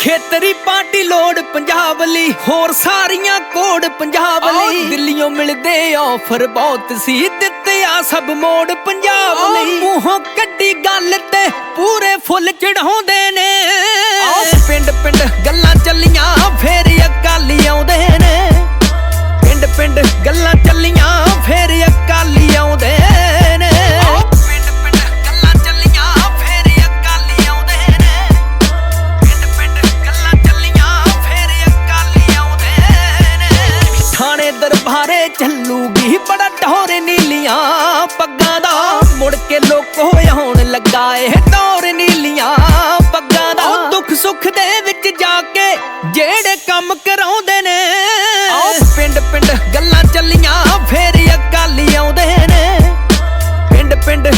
ਖੇਤਰੀ ਪਾਰਟੀ ਲੋੜ ਪੰਜਾਬ ਲਈ ਹੋਰ ਸਾਰੀਆਂ ਕੋਡ ਪੰਜਾਬ ਲਈ। ਦਿੱਲੀੋਂ ਮਿਲਦੇ ਆਫਰ ਬਹੁਤ ਸੀ ਦਿੱਤੇ ਆ ਸਭ ਮੋੜ ਪੰਜਾਬ ਲਈ। ਮੂੰਹੋਂ ਕੱਢੀ ਗੱਲ ਤੇ ਪੂਰੇ ਫੁੱਲ ਚੜਾਉਂਦੇ ਨੇ। ਪਿੰਡ ਪਿੰਡ ਗੱਲਾਂ ਚੱਲੀਆਂ ਫੇਰ ਅਕਾਲੀ ਆਉਂਦੇ ਨੇ। ਪਿੰਡ ਪਿੰਡ ਗੱਲਾਂ ਚੱਲੀਆਂ ਚੱਲੂਗੀ ਬੜਾ ਢੋਰ ਨੀਲੀਆਂ ਪੱਗਾਂ ਦਾ। ਮੁੜ ਕੇ ਲੋਕੋ ਆਉਣ ਲੱਗਾ ਇਹ ਢੋਰ ਨੀਲੀਆਂ ਪੱਗਾਂ ਦਾ। ਦੁੱਖ ਸੁੱਖ ਦੇ ਵਿੱਚ ਜਾ ਕੇ ਜਿਹੜੇ ਕੰਮ ਕਰਾਉਂਦੇ ਨੇ। ਆਓ ਪਿੰਡ ਪਿੰਡ ਗੱਲਾਂ ਚੱਲੀਆਂ ਫੇਰ ਅਕਾਲੀ ਆਉਂਦੇ ਨੇ। ਪਿੰਡ ਪਿੰਡ